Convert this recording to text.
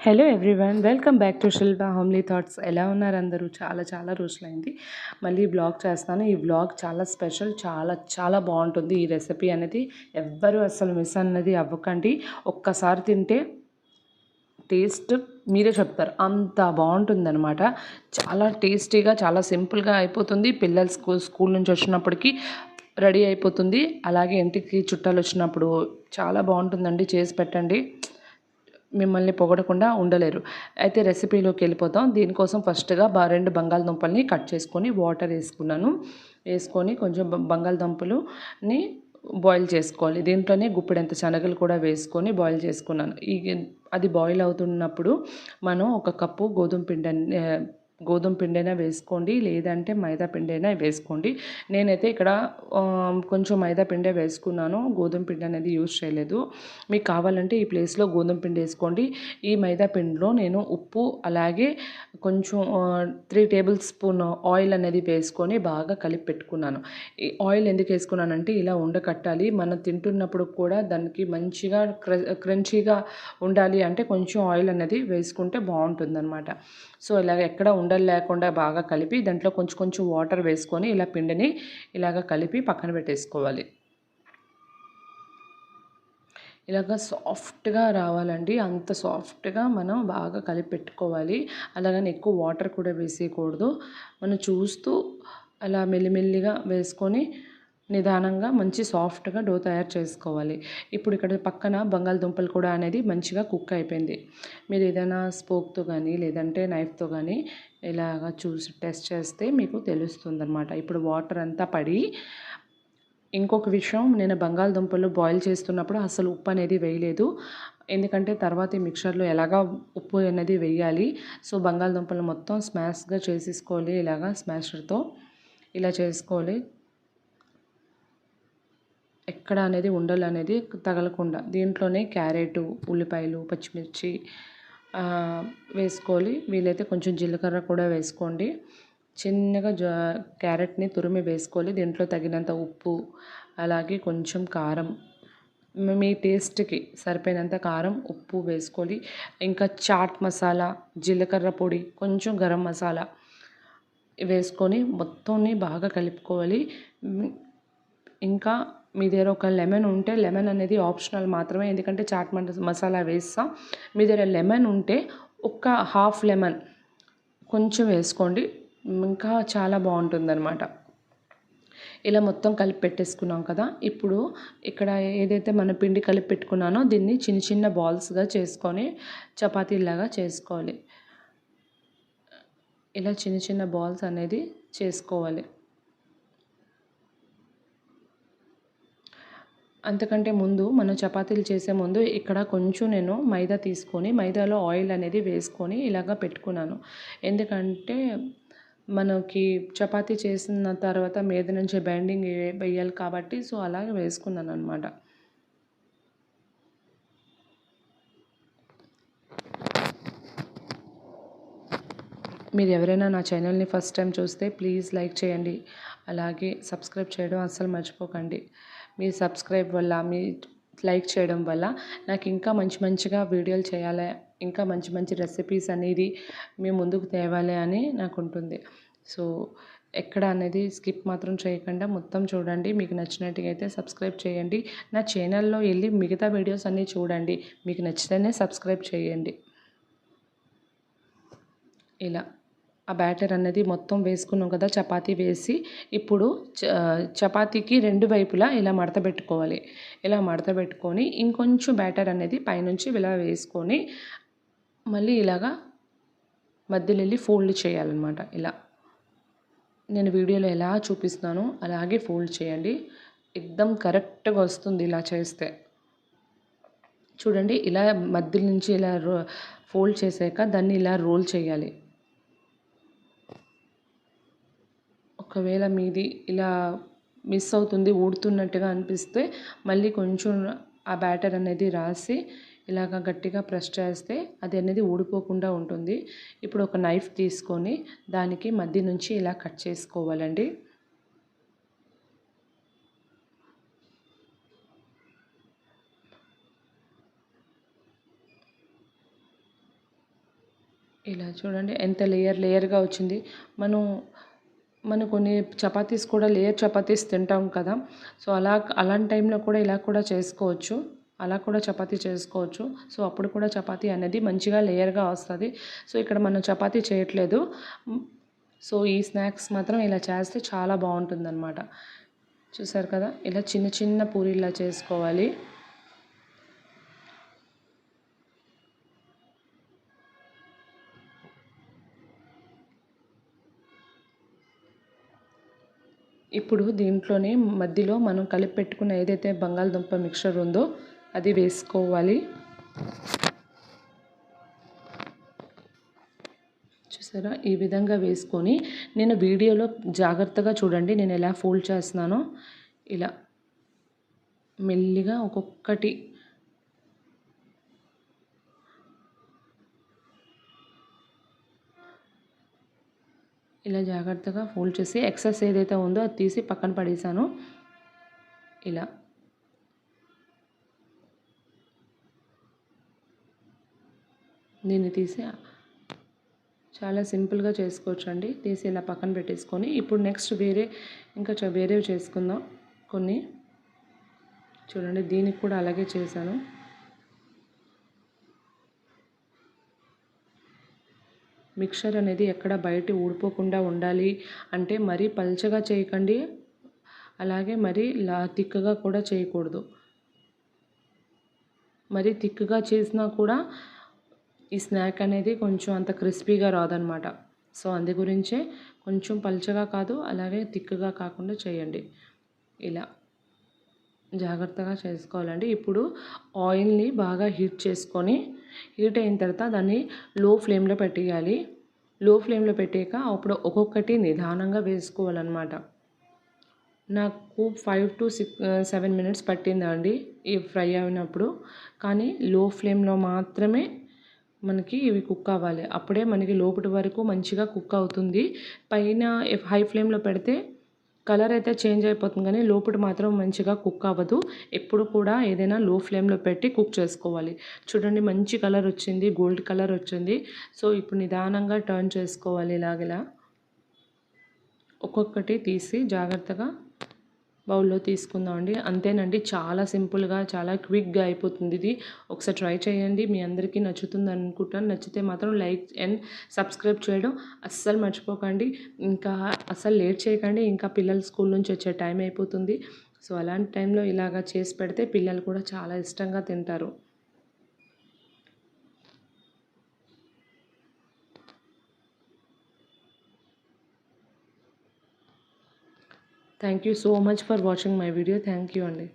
Hello everyone welcome back to Shilpa homely thoughts ఎలా ఉన్నారు అందరూ? చాలా చాలా రోజులైంది. మళ్ళీ బ్లాగ్ చేస్తాను. ఈ బ్లాగ్ చాలా స్పెషల్ చాలా చాలా బాగుంటుంది. ఈ రెసిపీ అనేది ఎవ్వరూ అసలు మిస్ అన్నది అవ్వకండి. ఒక్కసారి తింటే టేస్ట్ మీరే చెప్తారు. అంత బాగుంటుందన్నమాట. చాలా టేస్టీగా చాలా సింపుల్గా అయిపోతుంది. పిల్లలు స్కూల్ స్కూల్ నుంచి వచ్చినప్పటికీ రెడీ అయిపోతుంది. అలాగే ఇంటికి చుట్టాలు వచ్చినప్పుడు చాలా బాగుంటుందండి. చేసి పెట్టండి. మిమ్మల్ని పొగడకుండా ఉండలేరు. అయితే రెసిపీలోకి వెళ్ళిపోతాం దీనికోసం ఫస్ట్గా బా రెండు బంగాళదుంపల్ని కట్ చేసుకొని వాటర్ వేసుకున్నాను. వేసుకొని కొంచెం బంగాళదుంపలుని బాయిల్ చేసుకోవాలి. దీంట్లోనే గుప్పెడంత శనగలు కూడా వేసుకొని బాయిల్ చేసుకున్నాను. ఈ అది బాయిల్ అవుతున్నప్పుడు మనం ఒక కప్పు గోధుమ పిండి గోధుమ పిండైనా వేసుకోండి లేదంటే మైదా పిండైనా వేసుకోండి. నేనైతే ఇక్కడ కొంచెం మైదా పిండే వేసుకున్నాను. గోధుమ పిండి అనేది యూజ్ చేయలేదు. మీకు కావాలంటే ఈ ప్లేస్లో గోధుమ పిండి వేసుకోండి. ఈ మైదా పిండిలో నేను ఉప్పు అలాగే కొంచెం త్రీ టేబుల్ స్పూన్ ఆయిల్ అనేది వేసుకొని బాగా కలిపి పెట్టుకున్నాను. ఈ ఆయిల్ ఎందుకు వేసుకున్నానంటే ఇలా ఉండకట్టాలి. మనం తింటున్నప్పుడు కూడా దానికి మంచిగా క్రంచీగా ఉండాలి అంటే కొంచెం ఆయిల్ అనేది వేసుకుంటే బాగుంటుంది అనమాట సో ఇలాగ ఎక్కడ ఉండలు లేకుండా బాగా కలిపి దాంట్లో కొంచెం కొంచెం వాటర్ వేసుకొని ఇలా పిండిని ఇలాగ కలిపి పక్కన పెట్టేసుకోవాలి. ఇలాగ సాఫ్ట్గా రావాలండి. అంత సాఫ్ట్గా మనం బాగా కలిపి పెట్టుకోవాలి. అలాగని ఎక్కువ వాటర్ కూడా వేసేయకూడదు. మనం చూస్తూ అలా మెల్లిమెల్లిగా వేసుకొని నిదానంగా మంచి సాఫ్ట్గా డో తయారు చేసుకోవాలి. ఇప్పుడు ఇక్కడ పక్కన బంగాళదుంపలు కూడా అనేది మంచిగా కుక్ అయిపోయింది. మీరు ఏదైనా స్పోక్తో కానీ లేదంటే నైఫ్తో కానీ ఇలాగా చూసి టెస్ట్ చేస్తే మీకు తెలుస్తుంది అనమాట ఇప్పుడు వాటర్ అంతా పడి ఇంకొక విషయం నేను బంగాళదుంపలు బాయిల్ చేస్తున్నప్పుడు అసలు ఉప్పు అనేది వేయలేదు. ఎందుకంటే తర్వాత ఈ మిక్చర్లో ఎలాగా ఉప్పు అనేది వేయాలి. సో బంగాళదుంపలు మొత్తం స్మాష్గా చేసేసుకోవాలి ఇలాగా స్మాషర్తో ఇలా చేసుకోవాలి. ఎక్కడ అనేది ఉండలు అనేది తగలకుండా దీంట్లోనే క్యారెట్ ఉల్లిపాయలు పచ్చిమిర్చి వేసుకోవాలి. వీలైతే కొంచెం జీలకర్ర కూడా వేసుకోండి. చిన్నగా జా క్యారెట్ని తురిమి వేసుకోవాలి. దీంట్లో తగినంత ఉప్పు అలాగే కొంచెం కారం మీ టేస్ట్కి సరిపోయినంత కారం ఉప్పు వేసుకోవాలి. ఇంకా చాట్ మసాలా జీలకర్ర పొడి కొంచెం గరం మసాలా వేసుకొని మొత్తాన్ని బాగా కలుపుకోవాలి. ఇంకా మీ దగ్గర ఒక లెమన్ ఉంటే లెమన్ అనేది ఆప్షనల్ మాత్రమే. ఎందుకంటే చాట్ మసాలా వేస్తాం. మీ దగ్గర లెమన్ ఉంటే ఒక హాఫ్ లెమన్ కొంచెం వేసుకోండి. ఇంకా చాలా బాగుంటుందన్నమాట. ఇలా మొత్తం కలిపి పెట్టేసుకున్నాం కదా. ఇప్పుడు ఇక్కడ ఏదైతే మన పిండి కలిపి పెట్టుకున్నానో దీన్ని చిన్న చిన్న బాల్స్గా చేసుకొని చపాతీలాగా చేసుకోవాలి. ఇలా చిన్న చిన్న బాల్స్ అనేది చేసుకోవాలి. అంతకంటే ముందు మనం చపాతీలు చేసే ముందు ఇక్కడ కొంచెం నేను మైదా తీసుకొని మైదాలో ఆయిల్ అనేది వేసుకొని ఇలాగ పెట్టుకున్నాను. ఎందుకంటే మనకి చపాతీ చేసిన తర్వాత మీద నుంచి బైండింగ్ వేయాలి కాబట్టి సో అలాగే వేసుకున్నాను అనమాట మీరు ఎవరైనా నా ఛానల్ని ఫస్ట్ టైం చూస్తే ప్లీజ్ లైక్ చేయండి. అలాగే సబ్స్క్రైబ్ చేయడం అస్సలు మర్చిపోకండి. మీ సబ్స్క్రైబ్ వల్ల మీ లైక్ చేయడం వల్ల నాకు ఇంకా మంచి మంచిగా వీడియోలు చేయాలి ఇంకా మంచి మంచి రెసిపీస్ అనేది మీ ముందుకు తేవాలి అని నాకు ఉంటుంది. సో ఎక్కడ అనేది స్కిప్ మాత్రం చేయకుండా మొత్తం చూడండి. మీకు నచ్చినట్టుగా అయితే సబ్స్క్రైబ్ చేయండి. నా ఛానల్లో వెళ్ళి మిగతా వీడియోస్ అన్నీ చూడండి. మీకు నచ్చితేనే సబ్స్క్రైబ్ చేయండి. ఇలా. ఆ బ్యాటర్ అనేది మొత్తం వేసుకున్నాం కదా చపాతీ వేసి ఇప్పుడు చపాతీకి రెండు వైపులా ఇలా మడత పెట్టుకోవాలి. ఇలా మడత పెట్టుకొని ఇంకొంచెం బ్యాటర్ అనేది పైనుంచి ఇలా వేసుకొని మళ్ళీ ఇలాగా మధ్యలో వెళ్ళి ఫోల్డ్ చేయాలన్నమాట ఇలా. నేను వీడియోలో ఎలా చూపిస్తున్నానో అలాగే ఫోల్డ్ చేయండి. ఎక్దమ్ కరెక్ట్గా వస్తుంది ఇలా చేస్తే. చూడండి ఇలా మధ్య నుంచి ఇలా ఫోల్డ్ చేసాక దాన్ని ఇలా రోల్ చేయాలి. ఒకవేళ మీది ఇలా మిస్ అవుతుంది ఊడుతున్నట్టుగా అనిపిస్తే మళ్ళీ కొంచెం ఆ బ్యాటర్ అనేది రాసి ఇలాగ గట్టిగా ప్రెస్ చేస్తే అది అనేది ఊడిపోకుండా ఉంటుంది. ఇప్పుడు ఒక నైఫ్ తీసుకొని దానికి మధ్య నుంచి ఇలా కట్ చేసుకోవాలండి. ఇలా చూడండి ఎంత లేయర్ లేయర్గా వచ్చింది. మనం మనం కొన్ని చపాతీస్ కూడా లేయర్ చపాతీస్ తింటాం కదా. సో అలా అలాంటి టైంలో కూడా ఇలా కూడా చేసుకోవచ్చు. అలా కూడా చపాతీ చేసుకోవచ్చు. సో అప్పుడు కూడా చపాతీ అనేది మంచిగా లేయర్గా వస్తుంది. సో ఇక్కడ మనం చపాతీ చేయట్లేదు. సో ఈ స్నాక్స్ మాత్రం ఇలా చేస్తే చాలా బాగుంటుంది అనమాట చూసారు కదా? ఇలా చిన్న చిన్న పూరీలా చేసుకోవాలి. ఇప్పుడు దీంట్లోనే మధ్యలో మనం కలిపి పెట్టుకున్న ఏదైతే బంగాళదుంప మిక్చర్ ఉందో అది వేసుకోవాలి. చూసారా? ఈ విధంగా వేసుకొని నేను వీడియోలో జాగ్రత్తగా చూడండి నేను ఎలా ఫోల్డ్ చేస్తున్నానో. ఇలా మెల్లిగా ఒక్కొక్కటి ఇలా జాగ్రత్తగా ఫోల్డ్ చేసి ఎక్సెస్ ఏదైతే ఉందో అది తీసి పక్కన పడేసాను. ఇలా. దీన్ని తీసి చాలా సింపుల్గా చేసుకోవచ్చు అండి తీసి ఇలా పక్కన పెట్టేసుకొని ఇప్పుడు నెక్స్ట్ వేరే ఇంకా వేరేవి చేసుకుందాం కొన్ని. చూడండి దీనికి కూడా అలాగే చేశాను. మిక్చర్ అనేది ఎక్కడ బయట ఊడిపోకుండా ఉండాలి. అంటే మరీ పల్చగా చేయకండి. అలాగే మరీ లా తిక్కగా కూడా చేయకూడదు. మరీ తిక్కుగా చేసినా కూడా ఈ స్నాక్ అనేది కొంచెం అంత క్రిస్పీగా రాదనమాట. సో అందు గురించే కొంచెం పల్చగా కాదు అలాగే తిక్కుగా కాకుండా చేయండి. ఇలా. జాగ్రత్తగా చేసుకోవాలండి. ఇప్పుడు ఆయిల్ని బాగా హీట్ చేసుకొని హీట్ అయిన తర్వాత దాన్ని లో ఫ్లేమ్లో పెట్టేయాలి. లో ఫ్లేమ్లో పెట్టాక అప్పుడు ఒక్కొక్కటి నిదానంగా వేసుకోవాలన్నమాట. నాకు five to six seven minutes పట్టిందండి ఈ ఫ్రై అయినప్పుడు. కానీ లో ఫ్లేమ్లో మాత్రమే మనకి ఇవి కుక్ అవ్వాలి అప్పుడే మనకి లోపటి వరకు మంచిగా కుక్ అవుతుంది. పైన హై ఫ్లేమ్లో పెడితే కలర్ అయితే చేంజ్ అయిపోతుంది కానీ లోపల మాత్రం మంచిగా కుక్ అవ్వదు. ఎప్పుడు కూడా ఏదైనా లో ఫ్లేమ్లో పెట్టి కుక్ చేసుకోవాలి. చూడండి మంచి కలర్ వచ్చింది గోల్డ్ కలర్ వచ్చింది. సో ఇప్పుడు నిదానంగా టర్న్ చేసుకోవాలి ఇలాగలా ఒక్కొక్కటి తీసి జాగ్రత్తగా బౌల్లో తీసుకుందామండి అంతేనండి చాలా సింపుల్గా చాలా క్విక్గా అయిపోతుంది ఇది. ఒకసారి ట్రై చేయండి మీ అందరికీ నచ్చుతుంది అనుకుంటాను. నచ్చితే మాత్రం లైక్ అండ్ సబ్స్క్రైబ్ చేయడం అస్సలు మర్చిపోకండి. ఇంకా అస్సలు లేట్ చేయకండి ఇంకా పిల్లలు స్కూల్ నుంచి వచ్చే టైం అయిపోతుంది. సో అలాంటి టైంలో ఇలాగా చేసి పెడితే పిల్లలు కూడా చాలా ఇష్టంగా తింటారు. Thank you so much for watching my video thank you అండి